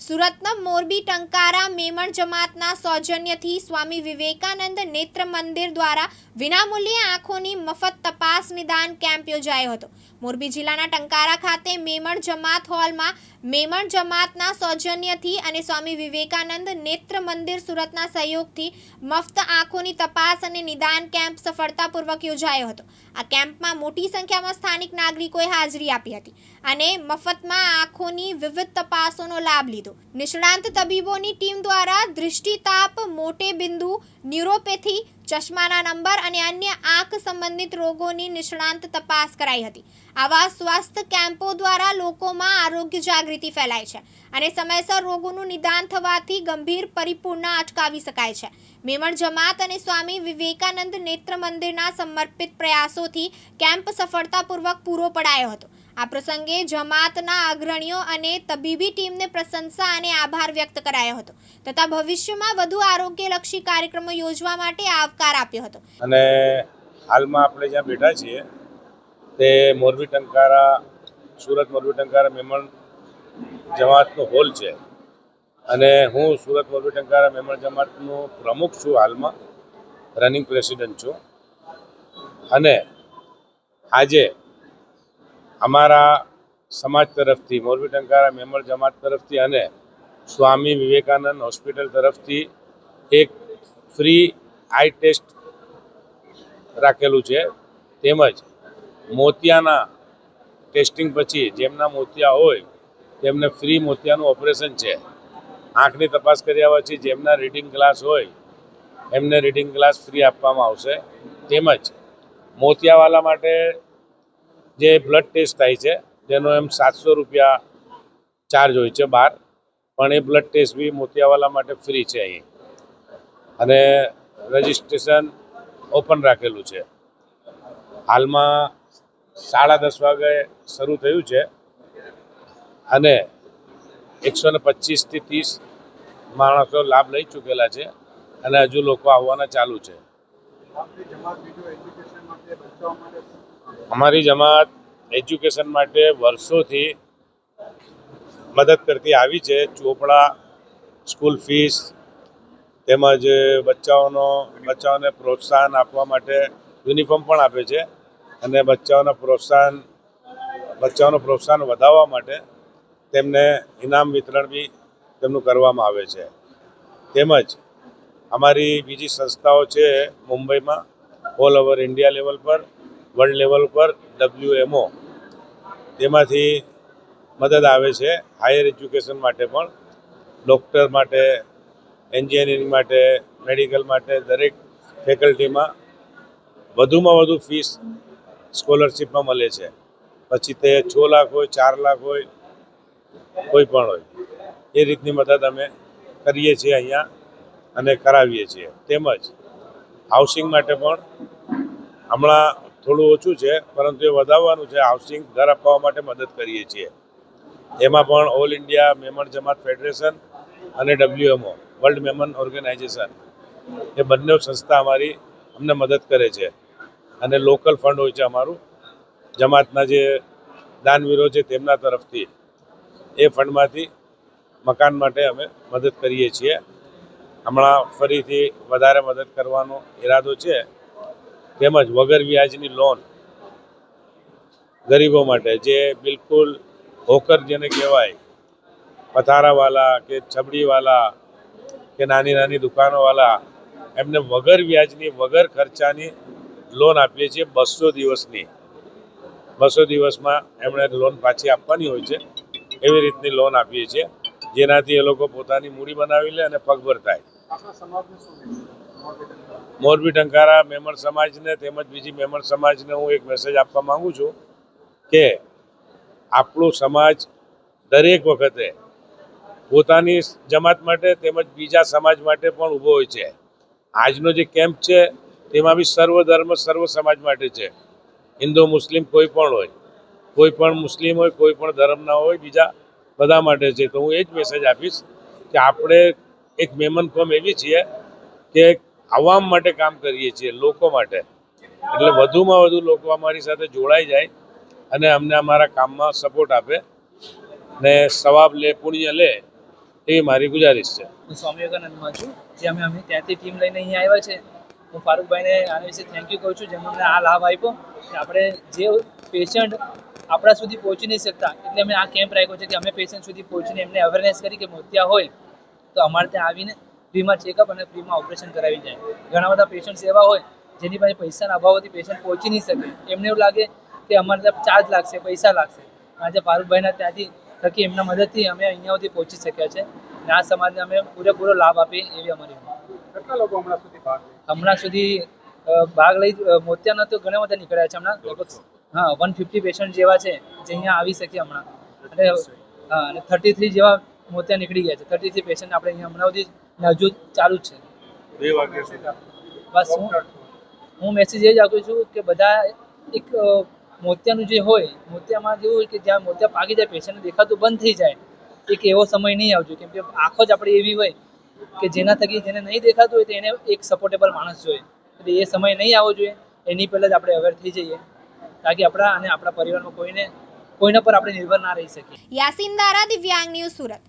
સુરતના મોરબી ટંકારા મેમણ જમાતના સૌજન્યથી સ્વામી વિવેકાનંદ નેત્ર મંદિર દ્વારા વિનામૂલ્યે આંખોની મફત તપાસ નિદાન કેમ્પ યોજાયો હતો. મોરબી જિલ્લાના ટંકારા ખાતે મેમણ જમાત હોલમાં મેમણ જમાતના સૌજન્યથી અને સ્વામી વિવેકાનંદ નેત્ર મંદિર સુરતના સહયોગથી મફત આંખોની તપાસ અને નિદાન કેમ્પ સફળતાપૂર્વક યોજાયો હતો. આ કેમ્પમાં મોટી સંખ્યામાં સ્થાનિક નાગરિકોએ હાજરી આપી હતી અને મફતમાં આંખોની વિવિધ તપાસોનો લાભ લીધો. નિષ્ણાંત તબીબોની ટીમ દ્વારા દૃષ્ટિતાપ, મોટે બિંદુ, ન્યુરોપેથી, ચશ્માના નંબર અને અન્ય આંખ સંબંધિત રોગોની નિષ્ણાંત તપાસ કરાઈ હતી. આવા સ્વાસ્થ્ય કેમ્પો દ્વારા લોકોમાં આરોગ્ય જાગૃતિ ફેલાય છે અને સમયસર રોગોનું નિદાન થવાથી ગંભીર પરિપૂર્ણ અટકાવી શકાય છે. મેમણ જમાત અને સ્વામી વિવેકાનંદ નેત્ર મંદિરના સમર્પિત પ્રયાસોથી કેમ્પ સફળતાપૂર્વક પૂરો પડાયો હતો. આ પ્રસંગે જમાતના અગ્રણીઓ અને તબીબી ટીમને પ્રશંસા અને આભાર વ્યક્ત કરાયો હતો તથા ભવિષ્યમાં વધુ આરોગ્યલક્ષી કાર્યક્રમો યોજવા માટે આવકાર આપ્યો હતો. અને હાલમાં આપણે જ્યાં બેઠા છીએ, તે મોરબી ટંકારા, સુરત મોરબી ટંકારા મેમણ જમાતનો હોલ છે. અને હું સુરત મોરબી ટંકારા મેમણ જમાતનો પ્રમુખ છું હાલમાં, રનિંગ પ્રેસિડેન્ટ છું. અને આજે અમારા સમાજ તરફથી, મોરબી ટંકારા મેમણ જમાત તરફથી અને સ્વામી વિવેકાનંદ હોસ્પિટલ તરફથી એક ફ્રી આઈ ટેસ્ટ રાખેલું છે. તેમજ મોતિયાના ટેસ્ટિંગ પછી જેમના મોતિયા હોય, તેમને ફ્રી મોતિયાનું ઓપરેશન છે. આંખની તપાસ કર્યા પછી જેમના રીડિંગ ક્લાસ હોય, એમને રીડિંગ ક્લાસ ફ્રી આપવામાં આવશે. તેમજ મોતિયાવાલા માટે જે બ્લડ ટેસ્ટ થાય છે તેનો એમ સાતસો રૂપિયા ચાર્જ હોય છે બહાર, પણ એ બ્લડ ટેસ્ટ બી મોતિયાવાલા માટે ફ્રી છે અહીં. અને રજિસ્ટ્રેશન ઓપન રાખેલું છે. હાલમાં સાડા દસ વાગે શરૂ થયું છે અને એકસો ને પચીસથી ત્રીસ માણસો લાભ લઈ ચૂકેલા છે અને હજુ લોકો આવવાના ચાલુ છે. અમારી જમાત એજ્યુકેશન માટે વર્ષોથી મદદ કરતી આવી છે. ચોપડા, સ્કૂલ ફીસ, તેમજ બચ્ચાઓનો, બચ્ચાઓને પ્રોત્સાહન આપવા માટે યુનિફોર્મ પણ આપે છે અને બચ્ચાઓના પ્રોત્સાહન, બચ્ચાઓનું પ્રોત્સાહન વધારવા માટે તેમને ઇનામ વિતરણ બી તેમનું કરવામાં આવે છે. તેમજ અમારી બીજી સંસ્થાઓ છે મુંબઈમાં, ઓલ ઓવર ઇન્ડિયા લેવલ પર વર્લ્ડ લેવલ પર ડબ્લ્યુએમઓ તેમાંથી મદદ આવે છે હાયર એજ્યુકેશન માટે પણ ડૉક્ટર માટે એન્જિનિયરિંગ માટે મેડિકલ માટે, દરેક ફેકલ્ટીમાં વધુમાં વધુ ફીસ સ્કોલરશીપમાં મળે છે. પછી તે છ લાખ હોય, ચાર લાખ હોય, કોઈ પણ હોય. એ રીતની મદદ અમે કરીએ છીએ અહીંયા અને કરાવીએ છીએ. તેમજ હાઉસિંગ માટે પણ હમણાં થોડું ઓછું છે, પરંતુ એ વધારવાનું છે હાઉસિંગ ઘર અપાવવા માટે મદદ કરીએ છીએ. એમાં પણ all India Memon Jamat federation અને ડબ્લ્યુએમઓ વર્લ્ડ મેમન ઓર્ગેનાઇઝેશન એ બંને સંસ્થા અમારી અમને મદદ કરે છે. અને લોકલ ફંડ હોય છે અમારું. જમાતના જે દાનવીરો છે તેમના તરફથી એ ફંડમાંથી મકાન માટે અમે મદદ કરીએ છીએ. હમણાં ફરીથી વધારે મદદ કરવાનો ઈરાદો છે. તેમજ વગર વ્યાજની લોન ગરીબો માટે જે બિલકુલ હોકર જેને કહેવાય, પથારાવાલા કે છબડીવાલા કે નાની નાની દુકાનોવાલા, એમને વગર વ્યાજની, વગર ખર્ચાની લોન આપીએ છીએ બસો દિવસની. બસો દિવસમાં એમણે લોન પાછી આપવાની હોય છે. એવી રીતની લોન આપીએ છીએ. જેનાથી એ લોકો પોતાની મૂડી બનાવી લે અને પગભર થાય. મોરબી ટંકારા? મેમણ સમાજને તેમજ બીજી મેમણ સમાજને હું એક મેસેજ આપવા માંગુ છું કે આપણું સમાજ દરેક વખતે પોતાની જમાત માટે તેમજ બીજા સમાજ માટે પણ ઊભો હોય છે. આજનો જે કેમ્પ છે, તેમાં બી સર્વ ધર્મ, સર્વ સમાજ માટે છે. હિન્દુ, મુસ્લિમ કોઈ પણ હોય, કોઈ પણ મુસ્લિમ હોય, કોઈ પણ ધર્મના હોય, બીજા બધા માટે છે. તો હું એ જ મેસેજ આપીશ કે આપણે એક મેમન કોમ એવી છીએ કે આવામ માટે કામ કરીએ છીએ, લોકો માટે. એટલે વધુમાં વધુ લોકો અમારી સાથે જોડાઈ જાય અને અમને અમારા કામમાં સપોર્ટ આપે ને સવાબ લે, પુણ્ય લે એવી મારી ગુજારિશ છે. હું સ્વામી વિવેકાનંદમાં છું. જે અમે અમે ત્યાંથી ટીમ લઈને અહીંયા આવ્યા છે. હું ફારૂકભાઈને આના વિશે થેન્ક યુ કહું છું. જેમણે અમને આ લાભ આપ્યો કે આપણે જે પેશન્ટ આપણા સુધી પહોંચી નહીં શકતા, એટલે અમે આ કેમ્પ રાખ્યો છે કે અમે પેશન્ટ સુધી પહોંચીને એમને અવેરનેસ કરી કે મોતિયા હોય તો અમારે ત્યાં આવીને ફ્રીમાં ચેકઅપ અને ફ્રીમાં ઓપરેશન કરાવી જાય. ઘણા બધા પેશન્ટ્સ એવા હોય જેની પાસે પૈસાના અભાવથી પેશન્ટ પહોંચી નહીં શકે. એમને એવું લાગે કે અમારે ત્યાં ચાર્જ લાગશે પૈસા લાગશે. આજે ફારૂકભાઈના ત્યાંથી થકી એમના મદદથી અમે અહીંયા સુધી પહોંચી શક્યા છે. અને આ સમાજને અમે પૂરેપૂરો લાભ આપીએ એવી અમારી કેટલા લોકો હમણાં સુધી ભાગ હમણાં સુધી ભાગ લઈ મોતિયાના તો ઘણા બધા નીકળ્યા છે હમણાં. લગભગ હા વન ફિફ્ટી પેશન્ટ જેવા છે જે અહીંયા આવી શકે હમણાં. અને હા અને થર્ટી થ્રી જેવા મોતિયા નીકળી ગયા છે. થર્ટી થ્રી પેશન્ટ આપણે અહીંયા હમણાં સુધી હજુ ચાલુ જ છે. બે વાગ્યા બસ હું હું મેસેજ એ જ આપું છું કે બધા એક મોતિયાનું જે હોય મોતિયામાં જેવું હોય કે જ્યાં મોતિયા પાકી જાય પેશન્ટને દેખાતું બંધ થઈ જાય એક એવો સમય નહીં આવજો. કેમ કે આંખો જ આપણી એવી હોય કે જેના થકી જેને નહીં દેખાતું હોય તો એને એક સપોર્ટેબલ માણસ જોઈએ. એટલે એ સમય નહીં આવવો જોઈએ. એની પહેલાં જ આપણે અવેર થઈ જઈએ. તાકી આપણા અને આપણા પરિવારમાં કોઈને કોઈના પર આપણે નિર્ભર ના રહી શકીએ. યાસીન દારા દિવ્યાંગ ન્યૂઝ સુરત.